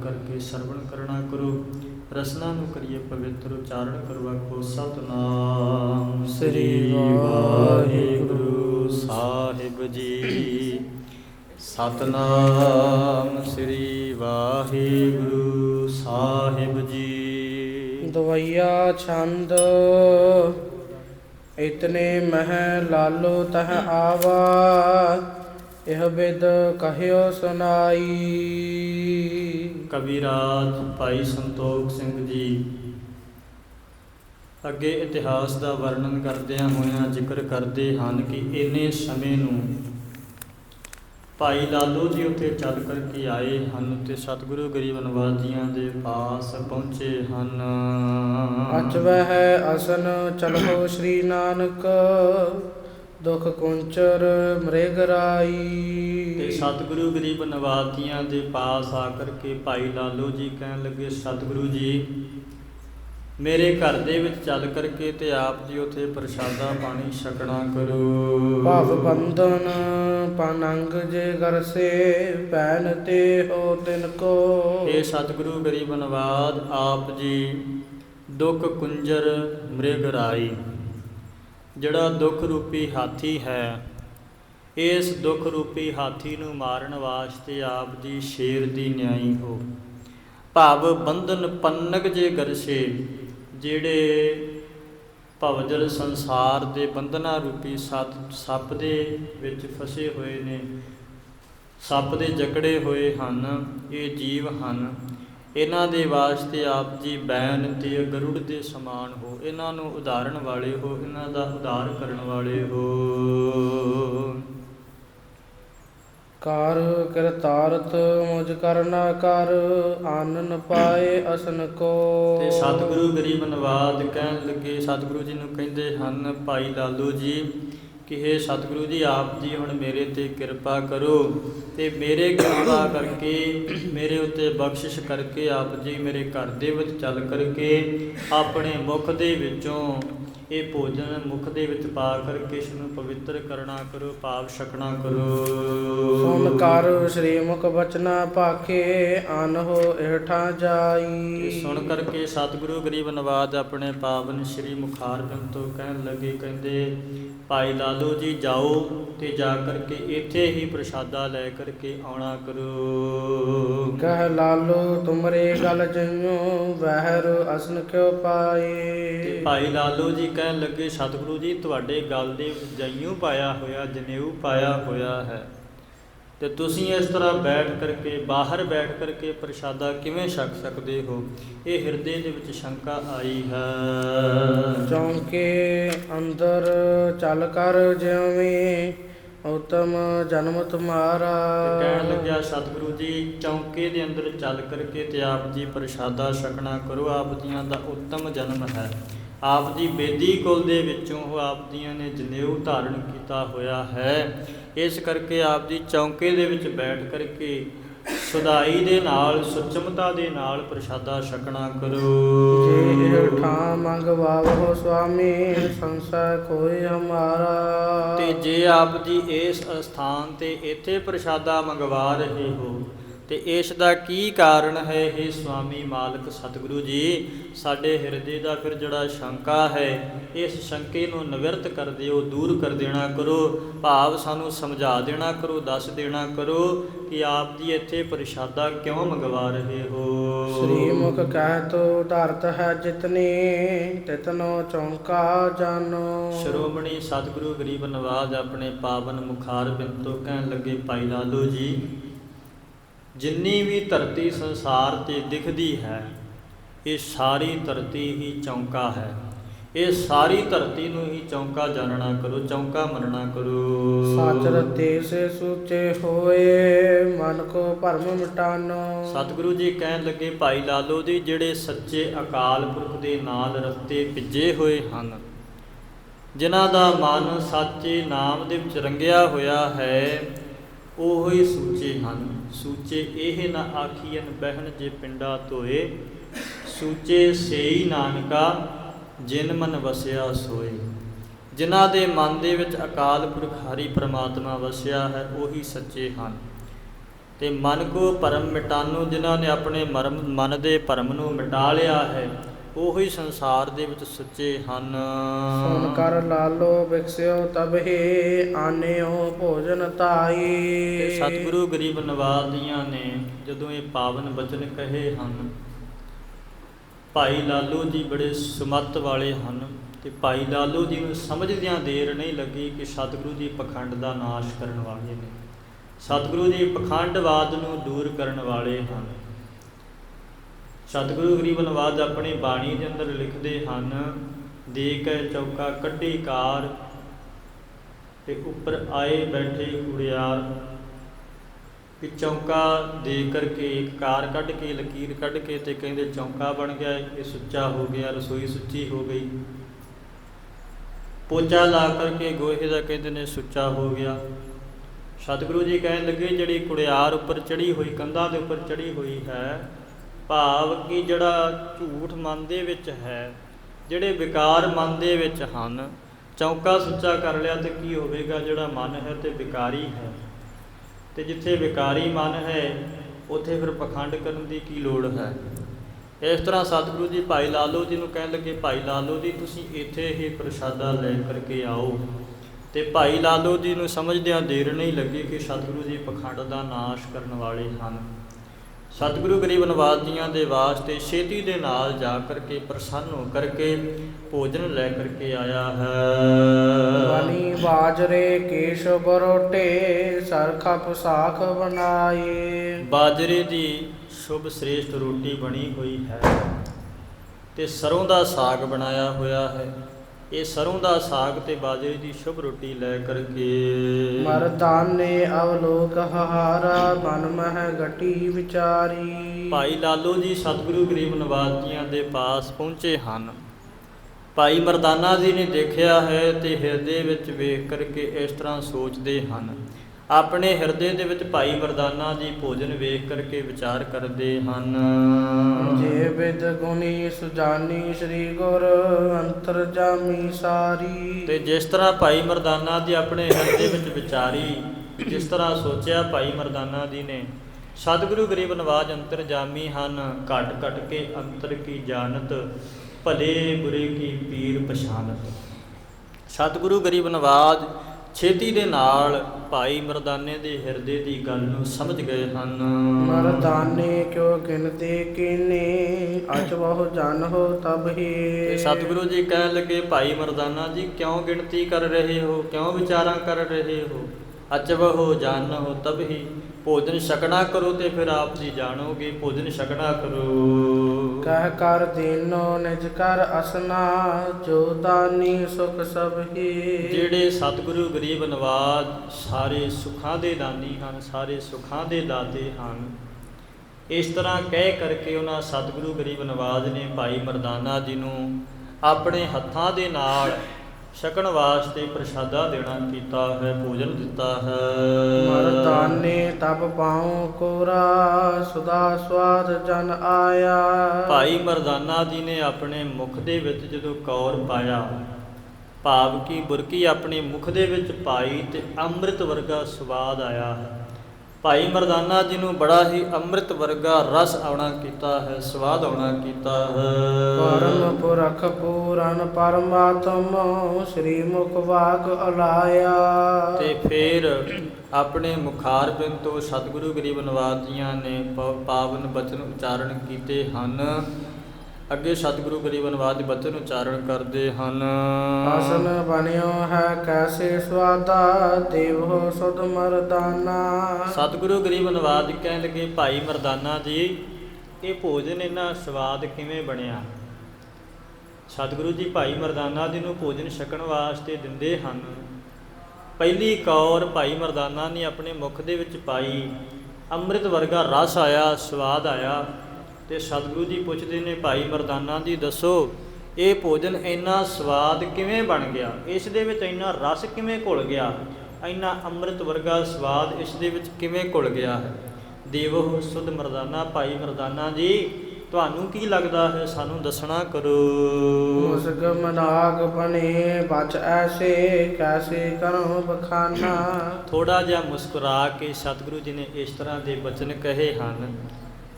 ਕਰਕੇ ਸਰਵਣ ਕਰਨਾ ਕਰੋ। ਰਸਨਾ ਨੂੰ ਕਰੀਏ ਪਵਿੱਤਰ ਉਚਾਰਨ ਕਰੋ ਆਖੋ ਸਤਨਾਮ। ਸ੍ਰੀ ਵਾਹਿਗੁਰੂ ਸਾਹਿਬ ਜੀ। ਸਤਨਾਮ ਸ੍ਰੀ ਵਾਹਿਗੁਰੂ ਸਾਹਿਬ ਜੀ। ਦਵਈਆ ਛੰਦ, ਇਤਨੇ ਮਹਿ ਲਾਲੋ ਤਹ ਆਵਾ। ਇਹ ਬਿਦ ਕਹਿਓ ਸੁਨਾਈ ਕਵਿਰਾਜ ਭਾਈ ਸੰਤੋਖ ਸਿੰਘ ਜੀ ਅੱਗੇ ਇਤਿਹਾਸ ਦਾ ਵਰਣਨ ਕਰਦਿਆਂ ਹੋਇਆਂ ਜ਼ਿਕਰ ਕਰਦੇ ਹਨ ਕਿ ਇੰਨੇ ਸਮੇਂ ਨੂੰ ਭਾਈ ਲਾਲੋ ਜੀ ਉੱਥੇ ਚੱਲ ਕਰਕੇ ਆਏ ਹਨ ਤੇ ਸਤਿਗੁਰੂ ਗਰੀਬ ਜੀਆਂ ਦੇ ਪਾਸ ਪਹੁੰਚੇ ਹਨ। ਅਚ ਵਹਿ ਅਸਨ ਚਲੋ ਸ੍ਰੀ ਨਾਨਕ। ਦੁਖ ਕੁੰਚਰ ਮ੍ਰਿਗ ਤੇ ਰਾਈ ਸਤਿਗੁਰੂ ਗਰੀਬ ਨਿਵਾਸ ਜੀਆਂ ਦੇ ਪਾਸ ਆ ਕਰਕੇ ਭਾਈ ਲਾਲੋ ਜੀ ਕਹਿਣ ਲੱਗੇ ਸਤਿਗੁਰੂ ਜੀ ਮੇਰੇ ਘਰ ਦੇ ਵਿੱਚ ਚੱਲ ਕਰਕੇ ਤੇ ਆਪ ਜੀ ਉਥੇ ਪ੍ਰਸ਼ਾਦਾ ਪਾਣੀ ਛਕਣਾ ਕਰੋ। ਭਵ ਬੰਧਨ ਪਨੰਗ ਜੇ ਘਰ ਸੇ ਪੈਨ ਤੇ ਹੋ ਤਿਨ ਕੋ। ਇਹ ਸਤਿਗੁਰੂ ਗਰੀਬ ਨਵਾਜ ਆਪ ਜੀ ਦੁੱਖ ਕੁੰਜਰ ਮ੍ਰਿਗ ਰਾਈ। ਜਿਹੜਾ ਦੁੱਖ ਰੂਪੀ ਹਾਥੀ ਹੈ, ਇਸ ਦੁੱਖ ਰੂਪੀ ਹਾਥੀ ਨੂੰ ਮਾਰਨ ਵਾਸਤੇ ਆਪ ਦੀ ਸ਼ੇਰ ਦੀ ਨਿਆਈ ਹੋ। ਭਾਵ ਬੰਧਨ ਪੰਨਗ ਜੇ ਗਰਸੇ, ਜਿਹੜੇ ਭਵਜਲ ਸੰਸਾਰ ਦੇ ਬੰਧਨਾਂ ਰੂਪੀ ਸੱਤ, ਸੱਪ ਦੇ ਵਿੱਚ ਫਸੇ ਹੋਏ ਨੇ, ਸੱਪ ਦੇ ਜਕੜੇ ਹੋਏ ਹਨ, ਇਹ ਜੀਵ ਹਨ। ਇਹਨਾਂ ਦੇ ਵਾਸਤੇ ਆਪ ਜੀ ਬੈਨ ਤੇ ਗਰੁੜ ਦੇ ਸਮਾਨ ਹੋ। ਇਹਨਾਂ ਨੂੰ ਉਦਾਹਰਣ ਵਾਲੇ ਹੋ ਇਹਨਾਂ ਦਾ ਉਦਾਰ ਕਰਨ ਵਾਲੇ ਹੋ। ਕਰ ਕਰਤਾਰਤ ਮੁਝ ਕਰਨਾ ਕਰ ਆਨਨ ਪਾਏ ਅਸਨ ਕੋ। ਤੇ ਸਤਿਗੁਰੂ ਗਰੀਬ ਨਵਾਜ ਕਹਿਣ ਲੱਗੇ ਸਤਿਗੁਰੂ ਜੀ ਨੂੰ ਕਹਿੰਦੇ ਹਨ ਭਾਈ ਲਾਲੂ ਜੀ ਕਿ ਇਹ ਸਤਿਗੁਰੂ ਜੀ ਆਪ ਜੀ ਹੁਣ ਮੇਰੇ ਤੇ ਕਿਰਪਾ ਕਰੋ ਤੇ ਮੇਰੇ ਕਿਰਪਾ ਕਰਕੇ ਮੇਰੇ ਉੱਤੇ ਬਖਸ਼ਿਸ਼ ਕਰਕੇ ਆਪ ਜੀ ਮੇਰੇ ਘਰ ਦੇ ਵਿੱਚ ਚੱਲ ਕਰਕੇ ਆਪਣੇ ਮੁਖ ਦੇ ਵਿੱਚੋਂ ਇਹ ਭੋਜਨ ਮੁਖ ਦੇ ਵਿੱਚ ਪਾ ਕਰਕੇ ਇਸ ਨੂੰ ਪਵਿੱਤਰ ਕਰਨਾ ਕਰੋ ਪਾਪ ਛਕਣਾ ਕਰੋ। ਸੁਨ ਕਰ ਸ੍ਰੀ ਮੁਖ ਬਚਨਾ ਭਾਖੇ ਅਨ ਹੋ ਇਹਠਾ ਤੇ ਜਾਈ ਸੁਣ ਕਰਕੇ ਸਤਿਗੁਰੂ ਗਰੀਬ ਨਵਾਜ ਆਪਣੇ ਪਾਵਨ ਸ੍ਰੀ ਮੁਖਾਰਬਿੰਦ ਤੋਂ ਕਹਿਣ ਲੱਗੇ ਕਹਿੰਦੇ ਭਾਈ ਲਾਲੋ ਜੀ ਜਾਓ ਤੇ ਜਾ ਕਰਕੇ ਇੱਥੇ ਹੀ ਪ੍ਰਸ਼ਾਦਾ ਲੈ ਕਰਕੇ ਆਉਣਾ ਕਰੋ। ਕਹਿ ਲਾਲੋ ਤੁਮਰੇ ਗਲ ਜਈਓ ਵਹਿਰ ਅਸਨ ਕਿਉ ਪਾਏ? ਭਾਈ ਲਾਲੋ ਜੀ ਕਹਿਣ ਲੱਗੇ ਸਤਿਗੁਰੂ ਜੀ ਤੁਹਾਡੇ ਗਲ ਦੇ ਜਈਓ ਪਾਇਆ ਹੋਇਆ ਜਨੇਊ ਪਾਇਆ ਹੋਇਆ ਹੈ। ਤੇ ਤੁਸੀਂ ਇਸ ਤਰ੍ਹਾਂ ਬੈਠ ਕਰਕੇ ਬਾਹਰ ਬੈਠ ਕਰਕੇ ਪ੍ਰਸ਼ਾਦਾ ਕਿਵੇਂ ਛਕ ਸਕਦੇ ਹੋ? ਇਹ ਹਿਰਦੇ ਦੇ ਵਿੱਚ ਸ਼ੰਕਾ ਆਈ ਹੈ। ਚੌਂਕੇ ਅੰਦਰ ਚੱਲ ਕਰ ਜਿਵੇਂ ਉਤਮ ਜਨਮ ਤੁਮਾਰਾ ਕਹਿਣ ਲੱਗਿਆ ਸਤਿਗੁਰੂ ਜੀ ਚੌਂਕੇ ਦੇ ਅੰਦਰ ਚੱਲ ਕਰਕੇ ਤੇ ਆਪ ਜੀ ਪ੍ਰਸ਼ਾਦਾ ਛਕਣਾ ਕਰੋ। ਆਪ ਜੀਆਂ ਦਾ ਉੱਤਮ ਜਨਮ ਹੈ। ਆਪ ਜੀ ਬੇਦੀ ਕੁਲ ਦੇ ਵਿੱਚੋਂ ਉਹ ਆਪ ਜੀਆਂ ਨੇ ਜਨੇਊ ਧਾਰਨ ਕੀਤਾ ਹੋਇਆ ਹੈ। ਇਸ ਕਰਕੇ ਆਪ ਜੀ ਚੌਂਕੇ ਦੇ ਵਿੱਚ ਬੈਠ ਕਰਕੇ ਸੁਧਾਈ ਦੇ ਨਾਲ ਸੁਚਮਤਾ ਦੇ ਨਾਲ ਪ੍ਰਸ਼ਾਦਾ ਛਕਣਾ ਕਰੋ। ਜੇ ਇਹ ਠਾ ਮੰਗਵਾਵੋ ਸੁਆਮੀ ਸੰਸਾ ਕੋਈ ਹਮਾਰਾ। ਤੇ ਜੇ ਆਪ ਜੀ ਇਸ ਸਥਾਨ ਤੇ ਇੱਥੇ ਪ੍ਰਸ਼ਾਦਾ ਮੰਗਵਾ ਰਹੇ ਹੋ ਤੇ ਇਸ ਦਾ ਕੀ ਕਾਰਨ ਹੈ ਇਹ ਸੁਆਮੀ ਮਾਲਕ ਸਤਿਗੁਰੂ ਜੀ? ਸਾਡੇ ਹਿਰਦੇ ਦਾ ਫਿਰ ਜਿਹੜਾ ਸ਼ੰਕਾ ਹੈ ਇਸ ਸ਼ੰਕੇ ਨੂੰ ਨਿਵਰਤ ਕਰ ਦਿਓ ਦੂਰ ਕਰ ਦੇਣਾ ਕਰੋ ਭਾਵ ਸਾਨੂੰ ਸਮਝਾ ਦੇਣਾ ਕਰੋ ਦੱਸ ਦੇਣਾ ਕਰੋ ਕਿ ਆਪ ਜੀ ਇੱਥੇ ਪ੍ਰਸ਼ਾਦਾ ਕਿਉਂ ਮੰਗਵਾ ਰਹੇ ਹੋ? ਸ੍ਰੀ ਮੁਖ ਕਹਿ ਤੋ ਧਰਤ ਹੈ ਜਿਤਨੀ ਤਿਤਨੋ ਚੌਂਕਾ ਜਾਨੋ। ਸ਼੍ਰੋਮਣੀ ਸਤਿਗੁਰੂ ਗਰੀਬ ਨਵਾਜ ਆਪਣੇ ਪਾਵਨ ਮੁਖਾਰ ਬਿੰਦ ਤੋਂ ਕਹਿਣ ਲੱਗੇ ਭਾਈ ਲਾਲੋ ਜੀ ਜਿੰਨੀ ਵੀ ਧਰਤੀ ਸੰਸਾਰ ਤੇ ਦਿਖਦੀ ਹੈ ਇਹ ਸਾਰੀ ਧਰਤੀ ਹੀ ਚੌਂਕਾ ਹੈ। ਇਹ ਸਾਰੀ ਧਰਤੀ ਨੂੰ ਹੀ ਚੌਂਕਾ ਜਾਣਨਾ ਕਰੋ ਚੌਂਕਾ ਮੰਨਣਾ ਕਰੋ। ਸੱਚ ਰਤੇ ਸੇ ਸੂਚੇ ਹੋਏ ਮਨ ਕੋ ਭਰਮ ਮਿਟਾਨੋ ਸਤਿਗੁਰੂ ਜੀ ਕਹਿਣ ਲੱਗੇ ਭਾਈ ਲਾਲੋ ਜੀ ਜਿਹੜੇ ਸੱਚੇ ਅਕਾਲ ਪੁਰਖ ਦੇ ਨਾਲ ਰਸਤੇ ਭਿੱਜੇ ਹੋਏ ਹਨ ਜਿਨ੍ਹਾਂ ਦਾ ਮਨ ਸੱਚੇ ਨਾਮ ਦੇ ਵਿੱਚ ਰੰਗਿਆ ਹੋਇਆ ਹੈ ਉਹ ਹੀ ਸੂਚੇ ਹਨ। ਸੂਚੇ ਇਹ ਨਾ ਆਖੀਨ ਬਹਿਣ ਜੇ ਪਿੰਡਾ ਧੋਏ, ਸੂਚੇ ਸੇਈ ਨਾਨਕਾ ਜਿਨ ਮਨ ਵਸਿਆ ਸੋਏ। ਜਿਨ੍ਹਾਂ ਦੇ ਮਨ ਦੇ ਵਿੱਚ ਅਕਾਲ ਪੁਰਖ ਹਰੀ ਪ੍ਰਮਾਤਮਾ ਵਸਿਆ ਹੈ, ਉਹੀ ਸੱਚੇ ਹਨ। ਤੇ ਮਨ ਕੋ ਭਰਮ ਮਿਟਾਨੂ, ਜਿਨ੍ਹਾਂ ਨੇ ਆਪਣੇ ਮਰਮ ਮਨ ਦੇ ਭਰਮ ਨੂੰ ਮਿਟਾ ਲਿਆ ਹੈ ਉਹੀ ਸੰਸਾਰ ਦੇ ਵਿੱਚ ਸੱਚੇ ਹਨ। ਸੁਨ ਕਰ ਲਾਲੋ ਵਿਕਸਿਓ ਤਬਹਿ ਆਨਿਓ ਭੋਜਨ ਤੇ ਤਾਈ ਸਤਿਗੁਰੂ ਗਰੀਬ ਨਵਾਜ਼ੀਆਂ ਨੇ ਜਦੋਂ ਇਹ ਪਾਵਨ ਬਚਨ ਕਹੇ ਹਨ ਭਾਈ ਲਾਲੋ ਜੀ ਬੜੇ ਸਮੱਤ ਵਾਲੇ ਹਨ ਤੇ ਭਾਈ ਲਾਲੋ ਜੀ ਨੂੰ ਸਮਝਦਿਆਂ ਦੇਰ ਨਹੀਂ ਲੱਗੀ ਕਿ ਸਤਿਗੁਰੂ ਜੀ ਪਖੰਡ ਦਾ ਨਾਸ਼ ਕਰਨ ਵਾਲੇ ਨੇ। ਸਤਿਗੁਰੂ ਜੀ ਪਖੰਡਵਾਦ ਨੂੰ ਦੂਰ ਕਰਨ ਵਾਲੇ ਹਨ। ਸਤਿਗੁਰੂ ਗਰੀਬ ਨਵਾਜ਼ ਆਪਣੀ ਬਾਣੀ ਦੇ ਅੰਦਰ ਲਿਖਦੇ ਹਨ, ਦੇ ਕੇ ਚੌਕਾ ਕੱਢੀ ਕਾਰ ਤੇ ਉੱਪਰ ਆਏ ਬੈਠੇ ਕੁੜਿਆਰ ਕਿ ਚੌਂਕਾ ਦੇ ਕਰਕੇ ਇੱਕ ਕਾਰ ਕੱਢ ਕੇ, ਲਕੀਰ ਕੱਢ ਕੇ ਤੇ ਕਹਿੰਦੇ ਚੌਂਕਾ ਬਣ ਗਿਆ, ਇਹ ਸੁੱਚਾ ਹੋ ਗਿਆ, ਰਸੋਈ ਸੁੱਚੀ ਹੋ ਗਈ। ਪੋਚਾ ਲਾ ਕਰਕੇ ਗੋਹੇ ਦਾ ਕਹਿੰਦੇ ਨੇ ਸੁੱਚਾ ਹੋ ਗਿਆ। ਸਤਿਗੁਰੂ ਜੀ ਕਹਿਣ ਲੱਗੇ, ਜਿਹੜੀ ਕੁੜਿਆਰ ਉੱਪਰ ਚੜੀ ਹੋਈ, ਕੰਧਾਂ ਦੇ ਉੱਪਰ ਚੜੀ ਹੋਈ ਹੈ ਭਾਵ ਕਿ ਜਿਹੜਾ ਝੂਠ ਮਨ ਦੇ ਵਿੱਚ ਹੈ, ਜਿਹੜੇ ਵਿਕਾਰ ਮਨ ਦੇ ਵਿੱਚ ਹਨ, ਚੌਂਕਾ ਸੁੱਚਾ ਕਰ ਲਿਆ ਤੇ ਕੀ ਹੋਵੇਗਾ? ਜਿਹੜਾ ਮਨ ਹੈ ਤੇ ਵਿਕਾਰੀ ਹੈ। ਤੇ ਜਿੱਥੇ ਵਿਕਾਰੀ ਮਨ ਹੈ, ਉੱਥੇ ਫਿਰ ਪਖੰਡ ਕਰਨ ਦੀ ਕੀ ਲੋੜ ਹੈ? ਇਸ ਤਰ੍ਹਾਂ ਸਤਿਗੁਰੂ ਜੀ ਭਾਈ ਲਾਲੋ ਜੀ ਨੂੰ ਕਹਿਣ ਲੱਗੇ, ਭਾਈ ਲਾਲੋ ਜੀ, ਤੁਸੀਂ ਇੱਥੇ ਹੀ ਪ੍ਰਸ਼ਾਦਾ ਲੈ ਕਰਕੇ ਆਓ। ਤੇ ਭਾਈ ਲਾਲੋ ਜੀ ਨੂੰ ਸਮਝਦਿਆਂ ਦੇਰ ਨਹੀਂ ਲੱਗੀ ਕਿ ਸਤਿਗੁਰੂ ਜੀ ਪਖੰਡ ਦਾ ਨਾਸ਼ ਕਰਨ ਵਾਲੇ ਹਨ। ਸਤਿਗੁਰੂ ਗਰੀਬ ਨਵਾਜ਼ ਜੀਆਂ ਦੇ ਵਾਸਤੇ ਛੇਤੀ ਦੇ ਨਾਲ ਜਾ ਕਰਕੇ ਪ੍ਰਸੰਨ ਹੋ ਕਰਕੇ ਭੋਜਨ ਲੈ ਕਰਕੇ ਆਇਆ ਹੈ। ਬਣੀ ਬਾਜਰੇ ਕੇਸ਼ ਬਰੋਟੇ ਸਰਖਾ ਪੁਸਾਖ ਬਣਾਏ। ਬਾਜਰੇ ਦੀ ਸ਼ੁਭ ਸ੍ਰੇਸ਼ਟ ਰੋਟੀ ਬਣੀ ਹੋਈ ਹੈ ਤੇ ਸਰੋਂ ਦਾ ਸਾਗ ਬਣਾਇਆ ਹੋਇਆ ਹੈ। ਇਹ ਸਰੋਂ ਦਾ ਸਾਗ ਤੇ ਬਾਜਰੇ ਦੀ ਸ਼ੁਭ ਰੋਟੀ ਲੈ ਕਰਕੇ। ਮਰਦਾਨੇ ਅਵਲੋਕ ਹਾਰਾ ਮਨ ਮਹਿ ਗਟੀ ਵਿਚਾਰੀ। ਭਾਈ ਲਾਲੋ ਜੀ ਸਤਿਗੁਰੂ ਗਰੀਬ ਨਵਾਜ਼ ਜੀਆਂ ਦੇ ਪਾਸ ਪਹੁੰਚੇ ਹਨ। ਭਾਈ ਮਰਦਾਨਾ ਜੀ ਨੇ ਦੇਖਿਆ ਹੈ ਤੇ ਹਿਰਦੇ ਵਿੱਚ ਵੇਖ ਕਰਕੇ ਇਸ ਤਰ੍ਹਾਂ ਸੋਚਦੇ ਹਨ। ਆਪਣੇ ਹਿਰਦੇ ਦੇ ਵਿੱਚ ਭਾਈ ਮਰਦਾਨਾ ਜੀ ਭੋਜਨ ਵੇਖ ਕਰਕੇ ਵਿਚਾਰ ਕਰਦੇ ਹਨ। ਜੇ ਵਿਦ ਗੁਣੀ ਸੁਜਾਨੀ ਸ੍ਰੀ ਗੁਰ ਅੰਤਰ ਜਾਮੀ ਸਾਰੀ। ਤੇ ਜਿਸ ਤਰ੍ਹਾਂ ਭਾਈ ਮਰਦਾਨਾ ਜੀ ਆਪਣੇ ਹਿਰਦੇ ਵਿੱਚ ਵਿਚਾਰੀ ਜਿਸ ਤਰ੍ਹਾਂ ਸੋਚਿਆ ਭਾਈ ਮਰਦਾਨਾ ਜੀ ਨੇ। ਸਤਿਗੁਰੂ ਗਰੀਬ ਨਵਾਜ ਅੰਤਰਜਾਮੀ ਹਨ ਘਟ ਘਟ ਕੇ ਅੰਤਰ ਕੀ ਜਾਣਤ ਭਲੇ ਬੁਰੇ ਕੀ ਪੀਰ ਪਛਾਨਤ। ਸਤਿਗੁਰੂ ਗਰੀਬ ਨਵਾਜ ਛੇਤੀ ਦੇ ਨਾਲ ਭਾਈ ਮਰਦਾਨੇ ਦੇ ਹਿਰਦੇ ਦੀ ਗੱਲ ਨੂੰ ਸਮਝ ਗਏ ਹਨ। ਮਰਦਾਨੇ ਕਿਉ ਗਿਨਤੇ ਕੀਨੇ? ਅਚ ਬਹੁ ਜਨ ਹੋ ਤਬ ਹੀ। ਸਤਿਗੁਰੂ ਜੀ ਕਹਿਣ ਲੱਗੇ ਭਾਈ ਮਰਦਾਨਾ ਜੀ ਕਿਉਂ ਗਿਣਤੀ ਕਰ ਰਹੇ ਹੋ? ਕਿਉਂ ਵਿਚਾਰਾਂ ਕਰ ਰਹੇ ਹੋ? ਅਚਵ ਹੋ ਜਾਣ ਹੋ ਤਬ ਹੀ। ਭੋਜਨ ਛਕਣਾ ਕਰੋ ਤੇ ਫਿਰ ਆਪ ਜੀ ਜਾਣੋਗੇ ਭੋਜਨ ਛਕਣਾ ਕਰੋ। ਕਹਿ ਕਰ ਦੀਨੋ ਨਿਜ ਕਰ ਅਸਨਾ, ਜੋ ਦਾਨੀ ਸੁਖ ਸਭ ਹੀ। ਜਿਹੜੇ ਸਤਿਗੁਰੂ ਗਰੀਬ ਨਵਾਜ ਸਾਰੇ ਸੁਖਾਂ ਦੇ ਦਾਨੀ ਹਨ, ਸਾਰੇ ਸੁਖਾਂ ਦੇ ਦਾਤੇ ਹਨ, ਇਸ ਤਰ੍ਹਾਂ ਕਹਿ ਕਰਕੇ ਉਹਨਾਂ ਸਤਿਗੁਰੂ ਗਰੀਬ ਨਵਾਜ ਨੇ ਭਾਈ ਮਰਦਾਨਾ ਜੀ ਨੂੰ ਆਪਣੇ ਹੱਥਾਂ ਦੇ ਨਾਲ ਛਕਣ ਵਾਸਤੇ ਪ੍ਰਸ਼ਾਦਾ ਦੇਣਾ ਕੀਤਾ ਹੈ ਭੋਜਨ ਦਿੱਤਾ ਹੈ। ਮਰਦਾਨੇ ਤਬ ਪਾਉ ਕੋਰਾ ਸੁਦਾ ਸਵਾਦ ਜਨ ਆਇਆ। ਭਾਈ ਮਰਦਾਨਾ ਜੀ ਨੇ ਆਪਣੇ ਮੁਖ ਦੇ ਵਿੱਚ ਜਦੋਂ ਕੌਰ ਪਾਇਆ ਭਾਵ ਕੀ ਬੁਰਕੀ ਆਪਣੇ ਮੁਖ ਦੇ ਵਿੱਚ ਪਾਈ ਤੇ ਅੰਮ੍ਰਿਤ ਵਰਗਾ ਸਵਾਦ ਆਇਆ ਹੈ। ਭਾਈ ਮਰਦਾਨਾ ਜੀ ਨੂੰ ਬੜਾ ਹੀ ਅੰਮ੍ਰਿਤ ਵਰਗਾ ਰਸ ਆਉਣਾ ਕੀਤਾ ਹੈ ਸਵਾਦ ਆਉਣਾ ਕੀਤਾ ਹੈ। ਪਰਮ ਪੁਰਖ ਪੂਰਨ ਪਰਮਾਤਮ ਸ੍ਰੀ ਮੁਖ ਵਾਗ ਅਲਾਇਆ। ਤੇ ਫਿਰ ਆਪਣੇ ਮੁਖਾਰ ਬਿੰਦ ਤੋਂ ਸਤਿਗੁਰੂ ਗਰੀਬ ਨਵਾਜ ਜੀਆਂ ਨੇ ਪਾਵਨ ਬਚਨ ਉਚਾਰਨ ਕੀਤੇ ਹਨ। ਅੱਗੇ ਸਤਿਗੁਰੂ ਗਰੀਬ ਨਵਾਜ ਦੇ ਬਚਨ ਉਚਾਰਨ ਕਰਦੇ ਹਨ। ਆਸਨ ਬਣਿਓ ਹੈ ਕੈਸੇ ਸਵਾਦਾ ਦੇਵੋ ਸੁਧ ਮਰਦਾਨਾ। ਸਤਿਗੁਰੂ ਗਰੀਬ ਨਵਾਜ ਕਹਿਣ ਲੱਗੇ ਭਾਈ ਮਰਦਾਨਾ ਜੀ ਇਹ ਭੋਜਨ ਇੰਨਾ ਸਵਾਦ ਕਿਵੇਂ ਬਣਿਆ? ਸਤਿਗੁਰੂ ਜੀ ਭਾਈ ਮਰਦਾਨਾ ਜੀ ਨੂੰ ਭੋਜਨ ਛਕਣ ਵਾਸਤੇ ਦਿੰਦੇ ਹਨ। ਪਹਿਲੀ ਕੌਰ ਭਾਈ ਮਰਦਾਨਾ ਨੇ ਆਪਣੇ ਮੁਖ ਦੇ ਵਿੱਚ ਪਾਈ ਅੰਮ੍ਰਿਤ ਵਰਗਾ ਰਸ ਆਇਆ ਸਵਾਦ ਆਇਆ। ਤੇ ਸਤਿਗੁਰੂ ਜੀ ਪੁੱਛਦੇ ਨੇ ਭਾਈ ਮਰਦਾਨਾ ਜੀ ਦੱਸੋ ਇਹ ਭੋਜਨ ਇੰਨਾ ਸਵਾਦ ਕਿਵੇਂ ਬਣ ਗਿਆ? ਇਸ ਦੇ ਵਿੱਚ ਇੰਨਾ ਰਸ ਕਿਵੇਂ ਘੁਲ ਗਿਆ? ਇੰਨਾ ਅੰਮ੍ਰਿਤ ਵਰਗਾ ਸਵਾਦ ਇਸ ਦੇ ਵਿੱਚ ਕਿਵੇਂ ਘੁਲ ਗਿਆ? ਹੈ ਦੇਵੋ ਸੁਧ ਮਰਦਾਨਾ ਭਾਈ ਮਰਦਾਨਾ ਜੀ ਤੁਹਾਨੂੰ ਕੀ ਲੱਗਦਾ ਹੈ? ਸਾਨੂੰ ਦੱਸਣਾ ਕਰੋ। ਮੁਸਗਮ ਨਾਗ ਬਨੇ ਬਚ ਐਸੇ ਕੈਸੇ ਕਰਮ ਬਖਾਨਾ। ਥੋੜਾ ਜਿਹਾ ਮੁਸਕਰਾ ਕੇ ਸਤਿਗੁਰੂ ਜੀ ਨੇ ਇਸ ਤਰ੍ਹਾਂ ਦੇ ਬਚਨ ਕਹੇ ਹਨ।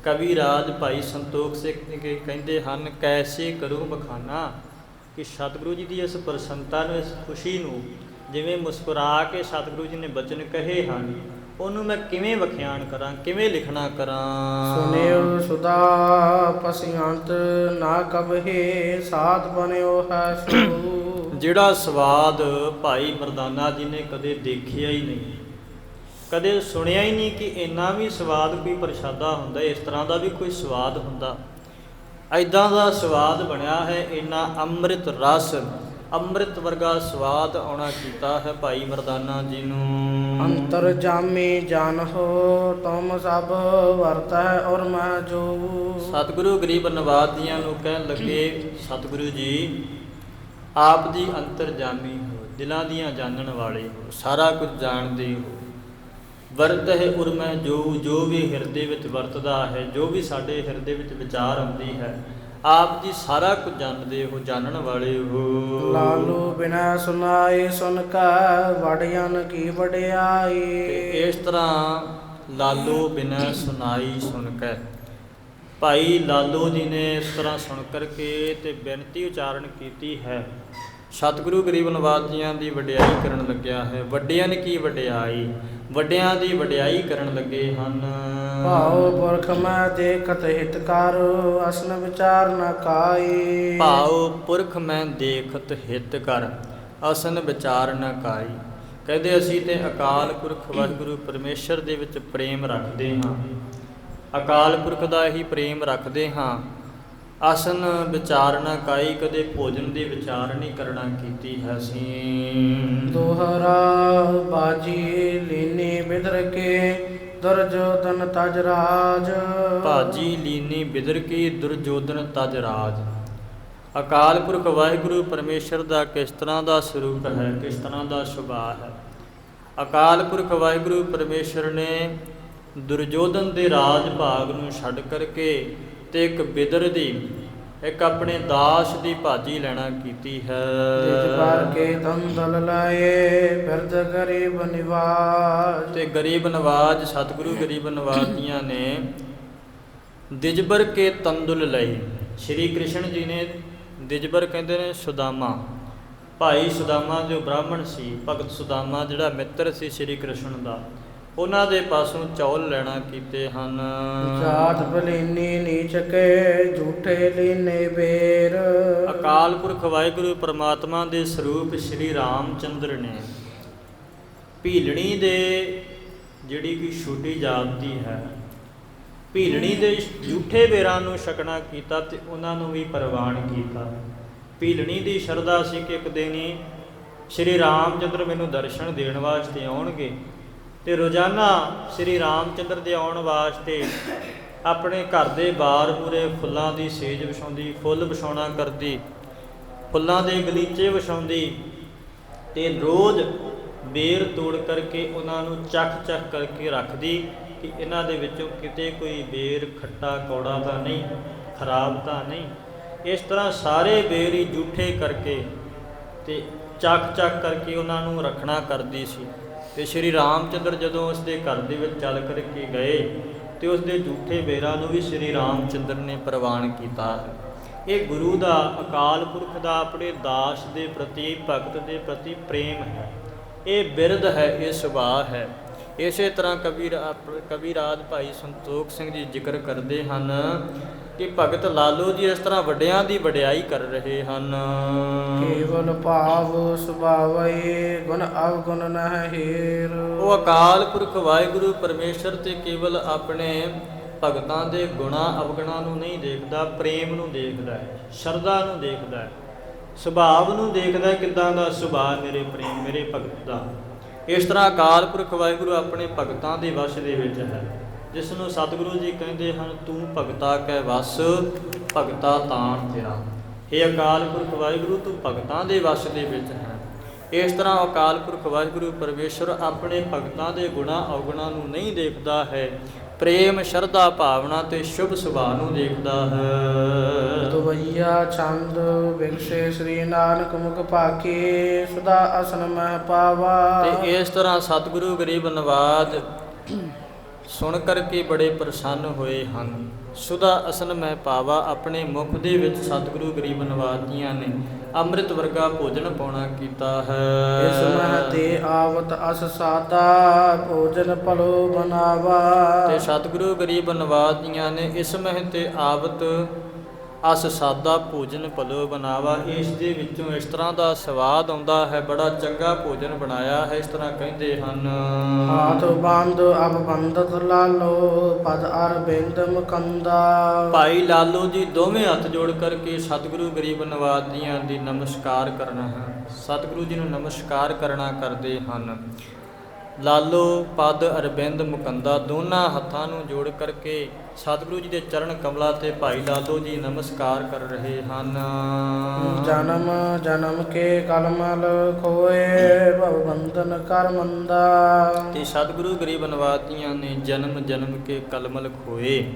ਕਵੀ ਰਾਜ ਭਾਈ ਸੰਤੋਖ ਸਿੰਘ ਕਹਿੰਦੇ ਹਨ ਕੈਸੇ ਕਰੂੰ ਬਖਾਨਾ? ਕਿ ਸਤਿਗੁਰੂ ਜੀ ਦੀ ਇਸ ਪ੍ਰਸੰਨਤਾ ਨੂੰ ਇਸ ਖੁਸ਼ੀ ਨੂੰ ਜਿਵੇਂ ਮੁਸਕਰਾ ਕੇ ਸਤਿਗੁਰੂ ਜੀ ਨੇ ਬਚਨ ਕਹੇ ਹਨ ਉਹਨੂੰ ਮੈਂ ਕਿਵੇਂ ਵਖਿਆਨ ਕਰਾਂ ਕਿਵੇਂ ਲਿਖਣਾ ਕਰਾਂ? ਸੁਨਿਓ ਸੁਦਾ ਪਸਿਆੰਤ ਨਾ ਕਬਹਿ ਸਾਧ ਬਨਿਓ ਹੈ ਸੋ। ਜਿਹੜਾ ਸਵਾਦ ਭਾਈ ਮਰਦਾਨਾ ਜੀ ਨੇ ਕਦੇ ਦੇਖਿਆ ਹੀ ਨਹੀਂ। ਕਦੇ ਸੁਣਿਆ ਹੀ ਨਹੀਂ ਕਿ ਇੰਨਾ ਵੀ ਸਵਾਦ ਕੋਈ ਪ੍ਰਸ਼ਾਦਾ ਹੁੰਦਾ ਇਸ ਤਰ੍ਹਾਂ ਦਾ ਵੀ ਕੋਈ ਸਵਾਦ ਹੁੰਦਾ। ਐਦਾਂ ਦਾ ਸਵਾਦ ਬਣਿਆ ਹੈ ਇੰਨਾ ਅੰਮ੍ਰਿਤ ਰਸ ਅੰਮ੍ਰਿਤ ਵਰਗਾ ਸਵਾਦ ਆਉਣਾ ਕੀਤਾ ਹੈ ਭਾਈ ਮਰਦਾਨਾ ਜੀ ਨੂੰ। ਅੰਤਰ ਜਾਮੇ ਜਾਨ ਹੋ ਤੁਮ ਸਭ ਵਰਤ ਔਰ ਮੈਂ ਜੋ। ਸਤਿਗੁਰੂ ਗਰੀਬ ਨਵਾਜੀਆਂ ਨੂੰ ਕਹਿਣ ਲੱਗੇ ਸਤਿਗੁਰੂ ਜੀ ਆਪ ਦੀ ਅੰਤਰਜਾਮੀ ਹੋ ਦਿਲਾਂ ਦੀਆਂ ਜਾਣਨ ਵਾਲੇ ਹੋ ਸਾਰਾ ਕੁਝ ਜਾਣਦੇ ਹੋ। ਵਰਤ ਹੈ ਉਰਮੈ ਜੋ ਜੋ ਵੀ ਹਿਰਦੇ ਵਿੱਚ ਵਰਤਦਾ ਹੈ ਜੋ ਵੀ ਸਾਡੇ ਹਿਰਦੇ ਵਿੱਚ ਵਿਚਾਰ ਆਉਂਦੀ ਹੈ ਆਪ ਜੀ ਸਾਰਾ ਕੁਝ ਜਾਣਦੇ ਹੋ ਜਾਣਨ ਵਾਲੇ ਹੋ। ਲਾਲੂ ਬਿਨਾ ਸੁਨਾਏ ਸੁਨ ਕਾ ਵੜਿਆਨ ਕੀ ਤੇ ਵਡਿਆਈ ਇਸ ਤਰ੍ਹਾਂ ਲਾਲੋ ਬਿਨਾ ਸੁਨਾਈ ਸੁਣ ਕੇ। ਭਾਈ ਲਾਲੋ ਜੀ ਨੇ ਇਸ ਤਰ੍ਹਾਂ ਸੁਣ ਕਰਕੇ ਤੇ ਬੇਨਤੀ ਉਚਾਰਨ ਕੀਤੀ ਹੈ। ਸਤਿਗੁਰੂ ਗਰੀਬ ਨਿਵਾਜ ਜੀਆਂ ਦੀ ਵਡਿਆਈ ਕਰਨ ਲੱਗਿਆ ਹੈ। ਵੱਡਿਆਂ ਨੇ ਕੀ ਵਡਿਆਈ? ਵੱਡਿਆਂ ਦੀ ਵਡਿਆਈ ਕਰਨ ਲੱਗੇ ਹਨ। ਭਾਉ ਪੁਰਖ ਮੈਂ ਦੇਖਤ ਹਿਤਕਾਰ ਅਸਨ ਵਿਚਾਰ ਨ ਕਾਈ। ਭਾਉ ਪੁਰਖ ਮੈਂ ਦੇਖਤ ਹਿਤ ਕਰ ਅਸਨ ਵਿਚਾਰ ਨ ਕਾਈ। ਕਹਿੰਦੇ ਅਸੀਂ ਤੇ ਅਕਾਲ ਪੁਰਖ ਵਾਹਿਗੁਰੂ ਪਰਮੇਸ਼ਰ ਦੇ ਵਿੱਚ ਪ੍ਰੇਮ ਰੱਖਦੇ ਹਾਂ। ਅਕਾਲ ਪੁਰਖ ਦਾ ਹੀ ਪ੍ਰੇਮ ਰੱਖਦੇ ਹਾਂ। ਆਸਨ ਵਿਚਾਰ ਨ ਕਾਈ ਕਦੇ ਭੋਜਨ ਦੀ ਵਿਚਾਰ ਨਹੀਂ ਕਰਨਾ ਕੀਤੀ ਹੈ ਅਸੀਂ ਦੋਹਰਾ ਬਾਜੀ ਲੀਨੀ ਬਿਦਰ ਕੇ ਦੁਰਜੋਦਨ ਤਜ ਰਾਜ। ਭਾਜੀ ਲੀਨੀ ਬਿਦਰ ਕੀ ਦੁਰਜੋਧਨ ਤਜ ਰਾਜ। ਅਕਾਲ ਪੁਰਖ ਵਾਹਿਗੁਰੂ ਪਰਮੇਸ਼ਰ ਦਾ ਕਿਸ ਤਰ੍ਹਾਂ ਦਾ ਸਰੂਪ ਹੈ ਕਿਸ ਤਰ੍ਹਾਂ ਦਾ ਸੁਭਾਅ ਹੈ? ਅਕਾਲ ਪੁਰਖ ਵਾਹਿਗੁਰੂ ਪਰਮੇਸ਼ਰ ਨੇ ਦੁਰਜੋਧਨ ਦੇ ਰਾਜ ਭਾਗ ਨੂੰ ਛੱਡ ਕਰਕੇ ਤੇ ਇੱਕ ਬਿਦਰ ਦੀ ਇੱਕ ਆਪਣੇ ਦਾਸ ਦੀ ਭਾਜੀ ਲੈਣਾ ਕੀਤੀ ਹੈ। ਜਿਤ ਪਰ ਕੇ ਤੰਦਲ ਲਾਏ ਫਿਰਦ ਗਰੀਬ ਨਿਵਾਜ। ਤੇ ਗਰੀਬ ਨਵਾਜ ਸਤਿਗੁਰੂ ਗਰੀਬ ਨਵਾਜੀਆਂ ਨੇ ਦਿਜਬਰ ਕੇ ਤੰਦੁਲ ਲਈ ਸ਼੍ਰੀ ਕ੍ਰਿਸ਼ਨ ਜੀ ਨੇ ਦਿਜਬਰ ਕਹਿੰਦੇ ਨੇ ਸੁਦਾਮਾ। ਭਾਈ ਸੁਦਾਮਾ ਜੋ ਬ੍ਰਾਹਮਣ ਸੀ ਭਗਤ ਸੁਦਾਮਾ ਜਿਹੜਾ ਮਿੱਤਰ ਸੀ ਸ਼੍ਰੀ ਕ੍ਰਿਸ਼ਨ ਦਾ ਉਹਨਾਂ ਦੇ ਪਾਸੋਂ ਚੌਲ ਲੈਣਾ ਕੀਤੇ ਹਨ। ਜਾਤ ਬਲੀਨੀ ਨੀਚ ਕੇ ਝੂਠੇ ਲੀਨੇ ਬੇਰ। ਅਕਾਲ ਪੁਰਖ ਵਾਹਿਗੁਰੂ ਪ੍ਰਮਾਤਮਾ ਦੇ ਸਰੂਪ ਸ਼੍ਰੀ ਰਾਮਚੰਦਰ ਨੇ ਭੀਲਣੀ ਦੇ ਜਿਹੜੀ ਕਿ ਛੋਟੀ ਜਾਤੀ ਹੈ ਭੀਲਣੀ ਦੇ ਝੂਠੇ ਬੇਰਾਂ ਨੂੰ ਛਕਣਾ ਕੀਤਾ ਤੇ ਉਹਨਾਂ ਨੂੰ ਵੀ ਪ੍ਰਵਾਨ ਕੀਤਾ। ਭੀਲਣੀ ਦੀ ਸ਼ਰਧਾ ਸੀ ਕਿ ਇੱਕ ਦਿਨ ਹੀ ਸ਼੍ਰੀ ਰਾਮਚੰਦਰ ਮੈਨੂੰ ਦਰਸ਼ਨ ਦੇਣ ਵਾਸਤੇ ਆਉਣਗੇ। ਤੇ ਰੋਜ਼ਾਨਾ ਸ਼੍ਰੀ ਰਾਮਚੰਦਰ ਦੇ ਆਉਣ ਵਾਸਤੇ ਆਪਣੇ ਘਰ ਦੇ ਬਾਹਰ ਪੂਰੇ ਫੁੱਲਾਂ ਦੀ ਸੇਜ ਵਿਛਾਉਂਦੀ, ਫੁੱਲ ਵਿਛਾਉਣਾ ਕਰਦੀ, ਫੁੱਲਾਂ ਦੇ ਗਲੀਚੇ ਵਿਛਾਉਂਦੀ ਤੇ ਰੋਜ਼ ਬੇਰ ਤੋੜ ਕਰਕੇ ਉਹਨਾਂ ਨੂੰ ਚੱਖ ਚੱਖ ਕਰਕੇ ਰੱਖਦੀ ਕਿ ਇਹਨਾਂ ਦੇ ਵਿੱਚੋਂ ਕਿਤੇ ਕੋਈ ਬੇਰ, ਖੱਟਾ ਕੌੜਾ ਤਾਂ ਨਹੀਂ, ਖਰਾਬ ਤਾਂ ਨਹੀਂ। ਇਸ ਤਰ੍ਹਾਂ ਸਾਰੇ ਬੇਰ ਹੀ ਜੂਠੇ ਕਰਕੇ ਤੇ ਚੱਕ ਚੱਕ ਕਰਕੇ ਉਹਨਾਂ ਨੂੰ ਰੱਖਣਾ ਕਰਦੀ ਸੀ। ਤੇ ਸ਼੍ਰੀ ਰਾਮਚੰਦਰ ਜਦੋਂ ਉਸ ਦੇ ਘਰ ਦੇ ਵਿੱਚ ਚੱਲ ਕਰਕੇ ਗਏ ਤੇ ਉਸ ਦੇ ਝੂਠੇ ਬੇਰਾਂ ਨੂੰ ਵੀ ਸ਼੍ਰੀ ਰਾਮਚੰਦਰ ਨੇ ਪ੍ਰਵਾਨ ਕੀਤਾ। ਇਹ ਗੁਰੂ ਦਾ ਅਕਾਲ ਪੁਰਖ ਦਾ ਆਪਣੇ ਦਾਸ ਦੇ ਪ੍ਰਤੀ, ਭਗਤ ਦੇ ਪ੍ਰਤੀ ਪ੍ਰੇਮ ਹੈ। ਇਹ ਬਿਰਧ ਹੈ, ਇਹ ਸੁਭਾਅ ਹੈ। ਇਸੇ ਤਰ੍ਹਾਂ ਕਬੀਰ ਕਵੀ ਰਾਜ ਭਾਈ ਸੰਤੋਖ ਸਿੰਘ ਜੀ ਜ਼ਿਕਰ ਕਰਦੇ ਹਨ ਕਿ ਭਗਤ ਲਾਲੋ ਜੀ ਇਸ ਤਰ੍ਹਾਂ ਵੱਡਿਆਂ ਦੀ ਵਡਿਆਈ ਕਰ ਰਹੇ ਹਨ। ਕੇਵਲ ਭਾਵ ਸੁਭਾਵੈ ਗੁਣ ਅਵਗੁਣ ਨਹਿ ਹੀਰ। ਉਹ ਅਕਾਲ ਪੁਰਖ ਵਾਹਿਗੁਰੂ ਪਰਮੇਸ਼ਰ ਤੇ ਕੇਵਲ ਆਪਣੇ ਭਗਤਾਂ ਦੇ ਗੁਣਾ ਅਵਗੁਣਾਂ ਨੂੰ ਨਹੀਂ ਦੇਖਦਾ ਪ੍ਰੇਮ ਨੂੰ ਦੇਖਦਾ ਹੈ ਸ਼ਰਧਾ ਨੂੰ ਦੇਖਦਾ ਹੈ ਸੁਭਾਵ ਨੂੰ ਦੇਖਦਾ ਹੈ ਕਿਦਾਂ ਦਾ ਸੁਭਾਅ ਮੇਰੇ ਪ੍ਰੇਮ ਮੇਰੇ ਭਗਤ ਦਾ। ਇਸ ਤਰ੍ਹਾਂ ਅਕਾਲ ਪੁਰਖ ਵਾਹਿਗੁਰੂ ਆਪਣੇ ਭਗਤਾਂ ਦੇ ਵਸ਼ ਦੇ ਵਿੱਚ ਹੈ। ਜਿਸ ਨੂੰ ਸਤਿਗੁਰੂ ਜੀ ਕਹਿੰਦੇ ਹਨ ਤੂੰ ਭਗਤਾ ਕੈ ਵਸ ਭਗਤਾ ਤਾਣ ਤੇਰਾ। हे ਅਕਾਲ ਪੁਰਖ ਵਾਹਿਗੁਰੂ ਤੂੰ ਭਗਤਾਂ ਦੇ ਵਸ਼ ਦੇ ਵਿੱਚ ਹੈ। ਇਸ ਤਰ੍ਹਾਂ ਅਕਾਲ ਪੁਰਖ ਵਾਹਿਗੁਰੂ ਪਰਮੇਸ਼ਰ ਆਪਣੇ ਭਗਤਾਂ ਦੇ ਗੁਣਾ ਅਵਗੁਣਾਂ ਨੂੰ ਨਹੀਂ ਦੇਖਦਾ ਹੈ। ਪ੍ਰੇਮ ਸ਼ਰਧਾ ਭਾਵਨਾ ਤੇ ਸ਼ੁਭ ਸੁਭਾਅ ਨੂੰ ਦੇਖਦਾ ਹੈ। ਦੁਵਈਆ ਚੰਦ ਵਿਗਸੇ ਸ੍ਰੀ ਨਾਨਕ ਮੁਖ ਪਾਕੇ ਸਦਾ ਅਸਨ ਮਹਿ ਪਾਵਾ। ਤੇ ਇਸ ਤਰ੍ਹਾਂ ਸਤਿਗੁਰੂ ਗਰੀਬ ਨਵਾਜ ਸੁਣ ਕਰਕੇ ਬੜੇ ਪ੍ਰਸੰਨ ਹੋਏ ਹਨ। ਸੁਦਾ ਅਸਨ ਮੈਂ ਪਾਵਾ ਆਪਣੇ ਮੁਖ ਦੇ ਵਿੱਚ ਸਤਿਗੁਰੂ ਗਰੀਬ ਨਵਾਜ ਜੀਆਂ ਨੇ ਅੰਮ੍ਰਿਤ ਵਰਗਾ ਭੋਜਨ ਪਾਉਣਾ ਕੀਤਾ ਹੈ। ਇਸ ਮਹਿ ਤੇ ਆਵਤ ਅਸ ਸਾਦਾ ਭੋਜਨ ਭਲੋ ਬਨਾਵਾ ਤੇ ਸਤਿਗੁਰੂ ਗਰੀਬ ਨਵਾਜ ਜੀਆਂ ਨੇ ਇਸ ਮਹਿ ਤੇ ਆਵਤ ਅਸ ਸਾਦਾ ਭੋਜਨ ਭਲੋ ਬਣਾਵਾ। ਇਸ ਦੇ ਵਿੱਚੋਂ ਇਸ ਤਰ੍ਹਾਂ ਦਾ ਸਵਾਦ ਆਉਂਦਾ ਹੈ ਬੜਾ ਚੰਗਾ ਭੋਜਨ ਬਣਾਇਆ ਹੈ ਇਸ ਤਰ੍ਹਾਂ ਕਹਿੰਦੇ ਹਨ। ਹਾਥ ਬੰਦ ਅਬ ਬੰਦਤ ਲਾਲੋ ਪਦ ਅਰ ਬਿੰਦ ਮੁਕੰਦਾ। ਭਾਈ ਲਾਲੋ ਜੀ ਦੋਵੇਂ ਹੱਥ ਜੋੜ ਕਰਕੇ ਸਤਿਗੁਰੂ ਗਰੀਬ ਨਵਾਜ ਜੀਆਂ ਦੀ ਨਮਸਕਾਰ ਕਰਨਾ ਹੈ। ਸਤਿਗੁਰੂ ਜੀ ਨੂੰ ਨਮਸਕਾਰ ਕਰਨਾ ਕਰਦੇ ਹਨ। ਲਾਲੋ ਪਦ ਅਰਬਿੰਦ ਮੁਕੰਦਾ ਦੋਨਾਂ ਹੱਥਾਂ ਨੂੰ ਜੋੜ ਕਰਕੇ ਸਤਿਗੁਰੂ ਜੀ ਦੇ ਚਰਨ ਕਮਲਾ ਤੇ ਭਾਈ ਲਾਲੋ ਜੀ ਨਮਸਕਾਰ ਕਰ ਰਹੇ ਹਨ। ਜਨਮ ਜਨਮ ਕੇ ਕਲਮਲ ਖੋਏ ਭਵ ਬੰਧਨ ਕਰ ਮੰਦਾ। ਤੇ ਸਤਿਗੁਰੂ ਗਰੀਬ ਨਵਾਜ ਜੀਆਂ ਨੇ ਜਨਮ ਜਨਮ ਕੇ ਕਲਮਲ ਖੋਏ।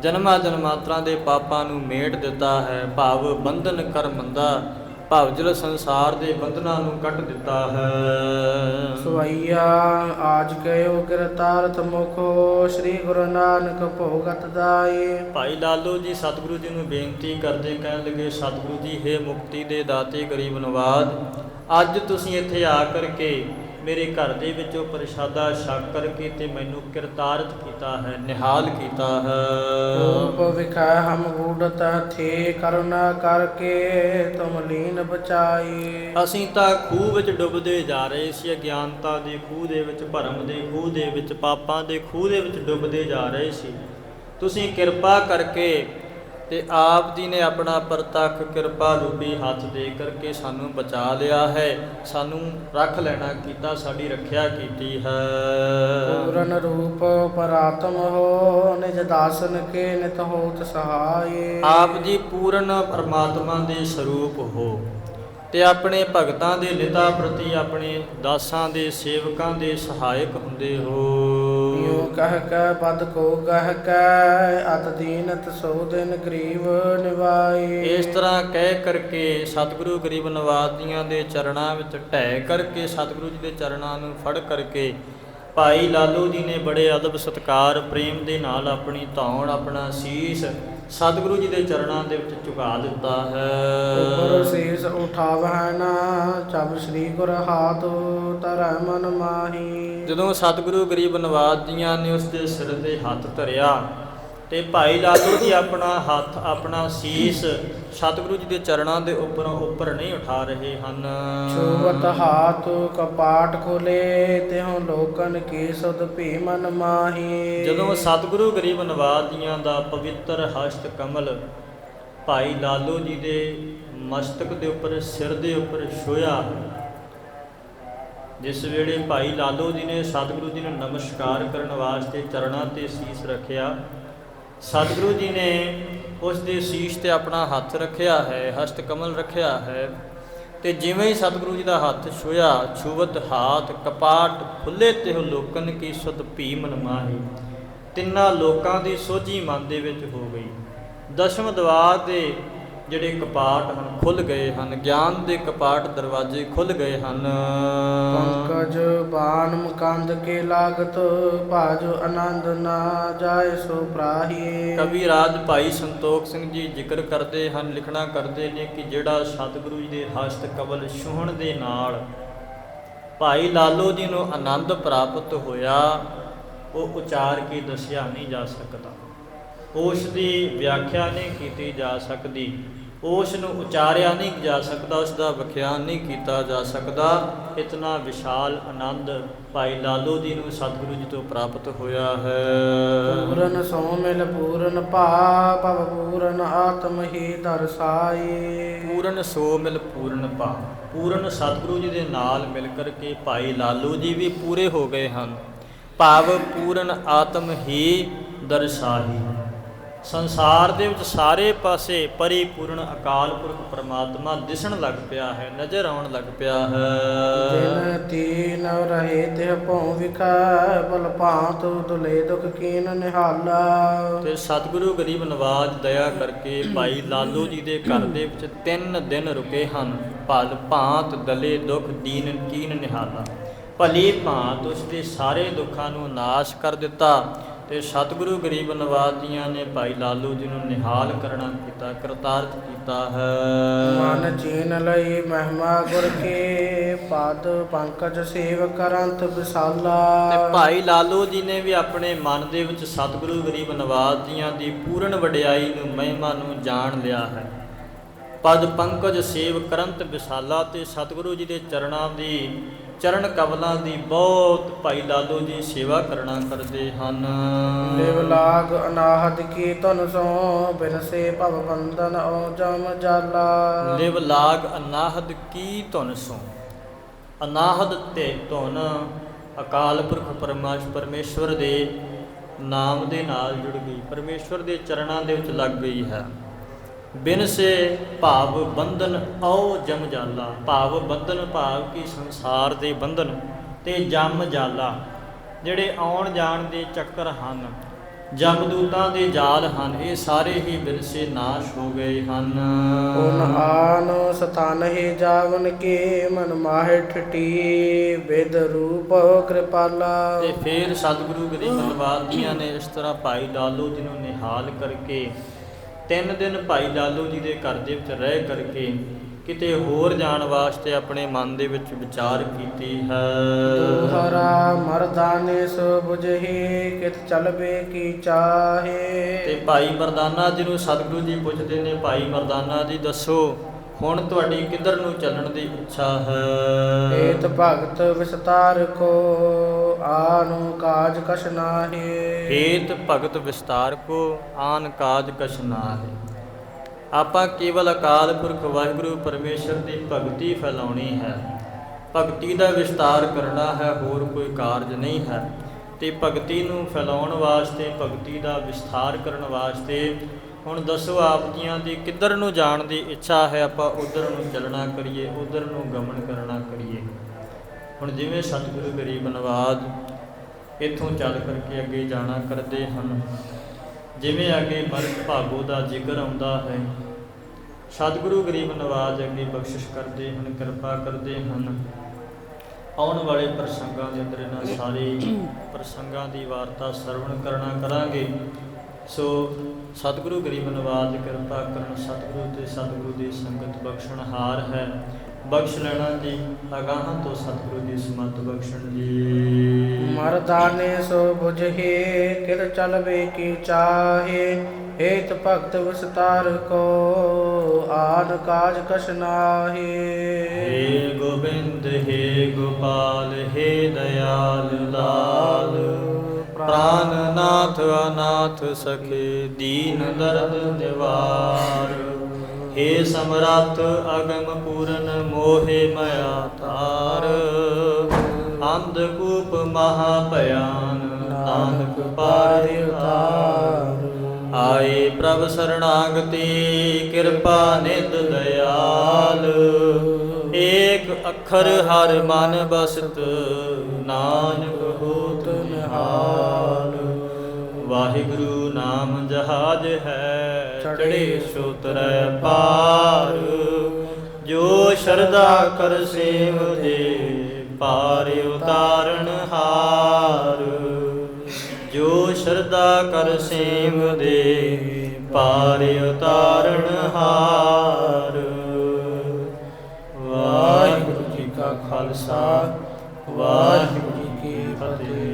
ਜਨਮਾਂ ਜਨਮਾਤਰਾਂ ਦੇ ਪਾਪਾਂ ਨੂੰ ਮੇਟ ਦਿੱਤਾ ਹੈ ਭਾਵ ਬੰਧਨ ਕਰ ਮੰਦਾ। ਭਵਜਲ ਸੰਸਾਰ ਦੇ ਬੰਧਨਾਂ ਨੂੰ ਕੱਟ ਦਿੱਤਾ ਹੈ। ਸਵਈਆ ਆਜ ਕਯੋ ਕਿਰਤਾਰਥ ਮੁਖੋ ਸ੍ਰੀ ਗੁਰੂ ਨਾਨਕ ਭੋਗਤ ਦਾਈ। ਭਾਈ ਲਾਲੋ ਜੀ ਸਤਿਗੁਰੂ ਜੀ ਨੂੰ ਬੇਨਤੀ ਕਰਦੇ ਕਹਿਣ ਲੱਗੇ ਸਤਿਗੁਰੂ ਜੀ ਹੈ ਮੁਕਤੀ ਦੇ ਦਾਤੇ ਗਰੀਬ ਨਵਾਜ ਅੱਜ ਤੁਸੀਂ ਇੱਥੇ ਆ ਕਰਕੇ ਮੇਰੇ ਘਰ ਦੇ ਵਿੱਚੋਂ ਪ੍ਰਸ਼ਾਦਾ ਛਕ ਕਰਕੇ ਤੇ ਮੈਨੂੰ ਕਿਰਤਾਰਥ ਕੀਤਾ ਹੈ ਨਿਹਾਲ ਕੀਤਾ ਰੂਪ ਹੈ ਵਿਖਾ ਹਮ ਗੂੜਤ ਥੇ ਕਰੁਣਾ ਕਰਕੇ ਤੁਮ ਲੀਨ ਬਚਾਈ। ਅਸੀਂ ਤਾਂ ਖੂਹ ਵਿੱਚ ਡੁੱਬਦੇ ਜਾ ਰਹੇ ਸੀ ਅਗਿਆਨਤਾ ਦੇ ਖੂਹ ਦੇ ਵਿੱਚ ਭਰਮ ਦੇ ਖੂਹ ਦੇ ਵਿੱਚ ਪਾਪਾਂ ਦੇ ਖੂਹ ਦੇ ਵਿੱਚ ਡੁੱਬਦੇ ਜਾ ਰਹੇ ਸੀ। ਤੁਸੀਂ ਕਿਰਪਾ ਕਰਕੇ ਤੇ ਆਪ ਜੀ ਨੇ ਆਪਣਾ ਪ੍ਰਤੱਖ ਕਿਰਪਾ ਰੂਪੀ ਹੱਥ ਦੇ ਕਰਕੇ ਸਾਨੂੰ ਬਚਾ ਲਿਆ ਹੈ। ਸਾਨੂੰ ਰੱਖ ਲੈਣਾ ਕੀਤਾ ਸਾਡੀ ਰੱਖਿਆ ਕੀਤੀ ਹੈ। ਪੂਰਨ ਰੂਪ ਪਰਾਤਮ ਹੋ ਨਿਜ ਦਾਸਨ ਕੇ ਨਿਤ ਹੋਤ ਸਹਾਈ ਆਪ ਜੀ ਪੂਰਨ ਪਰਮਾਤਮਾ ਦੇ ਸਰੂਪ ਹੋ। ਤੇ ਆਪਣੇ ਭਗਤਾਂ ਦੇ ਲਿਤਾ ਪ੍ਰਤੀ ਆਪਣੇ ਦਾਸਾਂ ਦੇ ਸੇਵਕਾਂ ਦੇ ਸਹਾਇਕ ਹੁੰਦੇ ਹੋ। ਕਹਿ ਕੈ ਪਦ ਕੋ ਗਹਿ ਕੈ, ਅਤ ਦੀਨਤ ਸੋ ਦਿਨ ਗਰੀਬ ਨਿਵਾਈ ਇਸ ਤਰ੍ਹਾਂ ਕਹਿ ਕਰਕੇ ਸਤਿਗੁਰੂ ਗਰੀਬ ਨਵਾਜ ਦੇ ਚਰਨਾਂ ਵਿੱਚ ਢਹਿ ਕਰਕੇ, ਸਤਿਗੁਰੂ ਜੀ ਦੇ ਚਰਨਾਂ ਨੂੰ ਫੜ ਕਰਕੇ ਭਾਈ ਲਾਲੂ ਜੀ ਨੇ ਬੜੇ ਅਦਬ ਸਤਕਾਰ, ਪ੍ਰੇਮ ਦੇ ਨਾਲ ਆਪਣੀ ਧੌਣ, ਆਪਣਾ ਸੀਸ ਸਤਿਗੁਰੂ ਜੀ ਦੇ ਚਰਨਾਂ ਦੇ ਵਿੱਚ ਝੁਕਾ ਦਿੱਤਾ ਉਪਰ ਹੈ ਸੀਸ ਉਠਾਵਹਿ ਨਾ ਚਬ ਸ੍ਰੀ ਗੁਰ ਹਾਥ ਧਰੈ ਮਨ ਮਾਹੀ। ਜਦੋਂ ਸਤਿਗੁਰੂ ਗਰੀਬ ਨਵਾਜ ਜੀਆਂ ਨੇ ਉਸ ਦੇ ਸਿਰ ਤੇ ਹੱਥ ਧਰਿਆ ਤੇ ਭਾਈ ਲਾਲੋ ਜੀ ਆਪਣਾ ਹੱਥ ਆਪਣਾ ਸੀਸ ਸਤਿਗੁਰੂ ਜੀ ਦੇ ਚਰਨਾਂ ਦੇ ਉੱਪਰੋਂ ਉੱਪਰ ਨਹੀਂ ਉਠਾ ਰਹੇ ਹਨ। ਛੂਵਤ ਹਾਥ ਕਪਾਟ ਖੋਲੇ ਤਿਹੁ ਲੋਕਨ ਕੀ ਸੁਧ ਭੀ ਮਨ ਮਾਹੀ। ਜਦੋਂ ਸਤਿਗੁਰੂ ਗਰੀਬ ਨਵਾਜ ਜੀਆਂ ਦਾ ਪਵਿੱਤਰ ਹਸਤ ਕਮਲ ਭਾਈ ਲਾਲੋ ਜੀ ਦੇ ਮਸਤਕ ਦੇ ਉੱਪਰ ਸਿਰ ਦੇ ਉੱਪਰ ਛੋਇਆ ਜਿਸ ਵੇਲੇ ਭਾਈ ਲਾਲੋ ਜੀ ਨੇ ਸਤਿਗੁਰੂ ਜੀ ਨੂੰ ਨਮਸਕਾਰ ਕਰਨ ਵਾਸਤੇ ਚਰਨਾਂ ਤੇ ਸੀਸ ਰੱਖਿਆ ਸਤਿਗੁਰੂ ਜੀ ਨੇ ਉਸ ਦੇ ਸੀਸ ਤੇ ਆਪਣਾ ਹੱਥ ਰੱਖਿਆ ਹੈ, ਹਸਤ ਕਮਲ ਰੱਖਿਆ ਹੈ। ਤੇ ਜਿਵੇਂ ਹੀ ਸਤਿਗੁਰੂ ਜੀ ਦਾ ਹੱਥ ਛੂਇਆ ਛੂਵਤ ਹਾਥ ਕਪਾਟ ਖੁੱਲੇ ਤੇ ਉਹ ਲੋਕਨ ਕੀ ਸੁਧ ਭੀ ਮਨ ਮਾਹੀ ਤਿੰਨਾਂ ਲੋਕਾਂ ਦੀ ਸੋਝੀ ਮਨ ਦੇ ਵਿੱਚ ਹੋ ਗਈ। ਦਸ਼ਮ ਦਵਾਰ ਦੇ ਜਿਹੜੇ ਕਪਾਟ ਹਨ ਖੁੱਲ ਗਏ ਹਨ ਗਿਆਨ ਦੇ ਕਪਾਟ ਦਰਵਾਜ਼ੇ ਖੁੱਲ ਗਏ ਹਨ। ਪੰਕਜ ਬਾਣ ਮੁਕੰਦ ਕੇ ਲਾਗਤ ਭਾਜ ਆਨੰਦ ਨਾ ਜਾਏ ਸੋ ਪ੍ਰਾਹੀ ਕਵੀ ਰਾਜ ਭਾਈ ਸੰਤੋਖ ਸਿੰਘ ਜੀ ਜ਼ਿਕਰ ਕਰਦੇ ਹਨ ਲਿਖਣਾ ਕਰਦੇ ਨੇ ਕਿ ਜਿਹੜਾ ਸਤਿਗੁਰੂ ਜੀ ਦੇ ਹਸਤ ਕਬਲ ਛੂਹਣ ਦੇ ਨਾਲ ਭਾਈ ਲਾਲੋ ਜੀ ਨੂੰ ਆਨੰਦ ਪ੍ਰਾਪਤ ਹੋਇਆ ਉਹ ਉਚਾਰ ਕੇ ਦੱਸਿਆ ਨਹੀਂ ਜਾ ਸਕਦਾ। ਉਸ ਦੀ ਵਿਆਖਿਆ ਨਹੀਂ ਕੀਤੀ ਜਾ ਸਕਦੀ। ਉਸ ਨੂੰ ਉਚਾਰਿਆ ਨਹੀਂ ਜਾ ਸਕਦਾ ਉਸ ਦਾ ਵਿਖਿਆਨ ਨਹੀਂ ਕੀਤਾ ਜਾ ਸਕਦਾ। ਇਤਨਾ ਵਿਸ਼ਾਲ ਆਨੰਦ ਭਾਈ ਲਾਲੋ ਜੀ ਨੂੰ ਸਤਿਗੁਰੂ ਜੀ ਤੋਂ ਪ੍ਰਾਪਤ ਹੋਇਆ ਹੈ। ਪੂਰਨ ਸੋ ਮਿਲ ਪੂਰਨ ਭਵ ਪੂਰਨ ਆਤਮ ਹੀ ਦਰਸਾਈ ਪੂਰਨ ਸੋ ਮਿਲ ਪੂਰਨ ਭਾ ਪੂਰਨ ਸਤਿਗੁਰੂ ਜੀ ਦੇ ਨਾਲ ਮਿਲ ਕਰਕੇ ਭਾਈ ਲਾਲੂ ਜੀ ਵੀ ਪੂਰੇ ਹੋ ਗਏ ਹਨ। ਭਾਵ ਪੂਰਨ ਆਤਮ ਹੀ ਦਰਸਾਹੀ। ਸੰਸਾਰ ਦੇ ਵਿੱਚ ਸਾਰੇ ਪਾਸੇ ਪਰਿਪੂਰਨ ਅਕਾਲ ਪੁਰਖ ਪ੍ਰਮਾਤਮਾ ਦਿਸਣ ਲੱਗ ਪਿਆ ਹੈ ਨਜ਼ਰ ਆਉਣ ਲੱਗ ਪਿਆ ਹੈ। ਜਿਨ ਤੀਨ ਰਹੇ ਤੇ ਭਉ ਵਿਖੈ ਬਲ ਭਾਂਤ ਦੁਲੇ ਦੁਖ ਕੀਨ ਨਿਹਾਲਾ। ਤੇ ਸਤਿਗੁਰੂ ਗਰੀਬ ਨਵਾਜ ਦਇਆ ਕਰਕੇ ਭਾਈ ਲਾਲੂ ਜੀ ਦੇ ਘਰ ਦੇ ਵਿੱਚ ਤਿੰਨ ਦਿਨ ਰੁਕੇ ਹਨ। ਭਲ ਭਾਂਤ ਦਲੇ ਦੁਖ ਦੀਨ ਕੀਨ ਨਿਹਾਲਾ। ਭਲੀ ਭਾਂਤ ਉਸ ਦੇ ਸਾਰੇ ਦੁੱਖਾਂ ਨੂੰ ਨਾਸ਼ ਕਰ ਦਿੱਤਾ। ਤੇ ਸਤਿਗੁਰੂ ਗਰੀਬ ਨਵਾਜ ਜੀਆਂ ਨੇ ਭਾਈ ਲਾਲੂ ਜੀ ਨੂੰ ਨਿਹਾਲ ਕਰਨਾ ਕੀਤਾ ਕਰਤਾਰਥ ਕੀਤਾ ਹੈ। ਮਨ ਚੀਨ ਲਈ ਮਹਿਮਾ ਗੁਰ ਕੇ ਪਦ ਪੰਕਜ ਸੇਵ ਕਰੰਤ ਵਿਸਾਲਾ। ਤੇ ਭਾਈ ਲਾਲੂ ਜੀ ਨੇ ਵੀ ਆਪਣੇ ਮਨ ਦੇ ਵਿੱਚ ਸਤਿਗੁਰੂ ਗਰੀਬ ਨਵਾਜ ਜੀਆਂ ਦੀ ਪੂਰਨ ਵਡਿਆਈ ਨੂੰ ਮਹਿਮਾ ਨੂੰ ਜਾਣ ਲਿਆ ਹੈ। ਪਦ ਪੰਕਜ ਸੇਵ ਕਰੰਤ ਵਿਸਾਲਾ ਤੇ ਸਤਿਗੁਰੂ ਜੀ ਦੇ ਚਰਨਾਂ ਦੀ ਚਰਨ ਕਮਲਾਂ ਦੀ ਬਹੁਤ ਭਾਈ ਲਾਲੂ ਜੀ ਸੇਵਾ ਕਰਨਾ ਕਰਦੇ ਹਨ। ਲਿਵ ਲਾਗ ਅਨਾਹਦ ਕੀ ਤਨ ਸੋ ਬਿਨਸੇ ਭਵ ਬੰਧਨ ਓ ਜਮ ਜਾਲਾ। ਲਿਵ ਲਾਗ ਅਨਾਹਦ ਕੀ ਧੁਨ ਸੋ ਅਨਾਹਦ ਤੇ ਧੁਨ ਅਕਾਲ ਪੁਰਖ ਪਰਮਾਸ਼ ਪਰਮੇਸ਼ਵਰ ਦੇ ਨਾਮ ਦੇ ਨਾਲ ਜੁੜ ਗਈ। ਪਰਮੇਸ਼ਵਰ ਦੇ ਚਰਨਾਂ ਦੇ ਵਿੱਚ ਲੱਗ ਗਈ ਹੈ। ਬਿਨ ਸੇ ਭਾਵ ਬੰਧਨ ਔ ਜਮ ਜਾਲਾ। ਭਾਵ ਬੰਧਨ ਭਾਵ ਕੀ ਸੰਸਾਰ ਦੇ ਬੰਧਨ ਤੇ ਜਮ ਜਾਲਾ ਜਿਹੜੇ ਆਉਣ ਜਾਣ ਦੇ ਚੱਕਰ ਹਨ ਜਮਦੂਤਾਂ ਦੇ ਜਾਲ ਹਨ ਇਹ ਸਾਰੇ ਹੀ ਬਿਰਸੇ ਨਾਸ਼ ਹੋ ਗਏ ਹਨ। ਉਨ ਆਨ ਸਥਾਨ ਹੀ ਜਾਵਨ ਕੇ ਮਨ ਮਾਹਿ ਠਟੀ ਵਿਦ ਰੂਪ ਕਿਰਪਾਲਾ। ਤੇ ਫਿਰ ਸਤਿਗੁਰੂ ਗਰੀਬ ਨਵਾਜ ਜੀਆਂ ਨੇ ਇਸ ਤਰ੍ਹਾਂ ਭਾਈ ਲਾਲੂ ਜੀ ਨੂੰ ਨਿਹਾਲ ਕਰਕੇ ਤਿੰਨ ਦਿਨ ਭਾਈ ਲਾਲੂ ਜੀ ਦੇ ਘਰ ਦੇ ਵਿੱਚ ਰਹਿ ਕਰਕੇ ਕਿਤੇ ਹੋਰ ਜਾਣ ਵਾਸਤੇ ਆਪਣੇ ਮਨ ਦੇ ਵਿੱਚ ਵਿਚਾਰ ਕੀਤੀ ਹੈ। ਹਰਾ ਮਰਦਾਨੇ ਸੋ 부ਜਹੀ ਕਿਤ ਚਲਬੇ ਕੀ ਚਾਹੇ। ਤੇ ਭਾਈ ਮਰਦਾਨਾ ਜੀ ਨੂੰ ਸਤਿਗੁਰੂ ਜੀ ਪੁੱਛਦੇ ਨੇ ਭਾਈ ਮਰਦਾਨਾ ਜੀ ਦੱਸੋ ਹੁਣ ਤੁਹਾਡੀ ਕਿੱਧਰ ਨੂੰ ਚੱਲਣ ਦੀ ਇੱਛਾ ਹੈ? ਏਤ ਭਗਤ ਵਿਸਤਾਰ ਕੋ ਆਨੂ ਕਾਜ ਕਛ ਨਾਹੀ। ਹੇਤ ਭਗਤ ਵਿਸਤਾਰ ਕੋ ਆਨ ਕਾਜ ਕਛ ਨਾਹਿ। ਆਪਾਂ ਕੇਵਲ ਅਕਾਲ ਪੁਰਖ ਵਾਹਿਗੁਰੂ ਪਰਮੇਸ਼ਰ ਦੀ ਭਗਤੀ ਫੈਲਾਉਣੀ ਹੈ। ਭਗਤੀ ਦਾ ਵਿਸਤਾਰ ਕਰਨਾ ਹੈ ਹੋਰ ਕੋਈ ਕਾਰਜ ਨਹੀਂ ਹੈ। ਤੇ ਭਗਤੀ ਨੂੰ ਫੈਲਾਉਣ ਵਾਸਤੇ ਭਗਤੀ ਦਾ ਵਿਸਥਾਰ ਕਰਨ ਵਾਸਤੇ ਹੁਣ ਦੱਸੋ ਆਪ ਜੀਆਂ ਦੀ ਕਿੱਧਰ ਨੂੰ ਜਾਣ ਦੀ ਇੱਛਾ ਹੈ? ਆਪਾਂ ਉਧਰ ਨੂੰ ਚੱਲਣਾ ਕਰੀਏ, ਉਧਰ ਨੂੰ ਗਮਨ ਕਰਨਾ ਕਰੀਏ। ਹੁਣ ਜਿਵੇਂ ਸਤਿਗੁਰੂ ਗਰੀਬ ਨਵਾਜ ਇੱਥੋਂ ਚੱਲ ਕਰਕੇ ਅੱਗੇ ਜਾਣਾ ਕਰਦੇ ਹਨ, ਜਿਵੇਂ ਅੱਗੇ ਮਰਗ ਭਾਗੋ ਦਾ ਜ਼ਿਕਰ ਆਉਂਦਾ ਹੈ, ਸਤਿਗੁਰੂ ਗਰੀਬ ਨਵਾਜ ਅੱਗੇ ਬਖਸ਼ਿਸ਼ ਕਰਦੇ ਹਨ, ਕਿਰਪਾ ਕਰਦੇ ਹਨ। ਆਉਣ ਵਾਲੇ ਪ੍ਰਸੰਗਾਂ ਦੇ ਅੰਦਰ ਇਹਨਾਂ ਸਾਰੇ ਪ੍ਰਸੰਗਾਂ ਦੀ ਵਾਰਤਾ ਸਰਵਣ ਕਰਨਾ ਕਰਾਂਗੇ। ਸੋ ਸਤਿਗੁਰੂ ਗਰੀਬ ਨਵਾਜ ਕਿਰਪਾ ਕਰਨ ਸਤਿਗੁਰੂ ਤੇ ਸਤਿਗੁਰੂ ਦੀ ਸੰਗਤ ਬਖਸ਼ਣਹਾਰ ਹੈ। ਬਖਸ਼ ਲੈਣਾ ਜੀ ਅਗਾਹਾਂ ਤੋਂ ਸਤਿਗੁਰੂ ਦੀ ਸਮਤ ਬਖਸ਼ਣ ਜੀ। ਮਰਦਾਨੇ ਸੋ 부ਜਹੀ ਕਿਤ ਚਲਬੇ ਕੀ ਚਾਹੇ ਏਤ ਭਗਤ ਵਿਸਤਾਰ ਕੋ ਆਨ ਕਾਜ ਕਛ ਨਾਹੀ। ਹੇ ਗੋਬਿੰਦ ਹੇ ਗੋਪਾਲ ਹੇ ਦਇਆਲ ਲਾਲ। ਪ੍ਰਾਨਨਾਥ ਅਨਾਥ ਸਖੇ, ਦੀਨ ਦਰਦ ਨਿਵਾਰ। ਹੇ ਸਮਰੱਥ, ਅਗਮ ਪੂਰਨ ਮੋਹਿ ਮਾਇਆ ਤਾਰ ਅੰਧ ਕੂਪ ਮਹਾ ਭਿਆਨ, ਨਾਨਕ ਪਾਰਿ ਉਤਾਰ। ਆਏ ਪ੍ਰਭ ਸਰਣਾਗਤੀ, ਕਿਰਪਾ ਨਿਧ ਦਇਆਲ। ਏਕ ਅੱਖਰ ਹਰ ਮਨ ਬਸਤ, ਨਾਨਕ ਹੋਤ ਨਿਹਾਲ ਵਾਹਿਗੁਰੂ ਨਾਮ ਜਹਾਜ ਹੈ ਚੜੇ ਸੁਤਰੈ ਪਾਰ। ਜੋ ਸ਼ਰਧਾ ਕਰ ਸੇਵ ਦੇ, ਪਾਰ ਉਤਾਰਨ ਹਾਰ। ਜੋ ਸ਼ਰਧਾ ਕਰ ਸੇਵ ਦੇ, ਪਾਰ ਉਤਾਰਨ ਹਾਰ। ਵਾਹਿਗੁਰੂ ਜੀ ਕਾ ਖਾਲਸਾ, ਵਾਹਿਗੁਰੂ ਜੀ ਕੀ ਫਤਿਹ।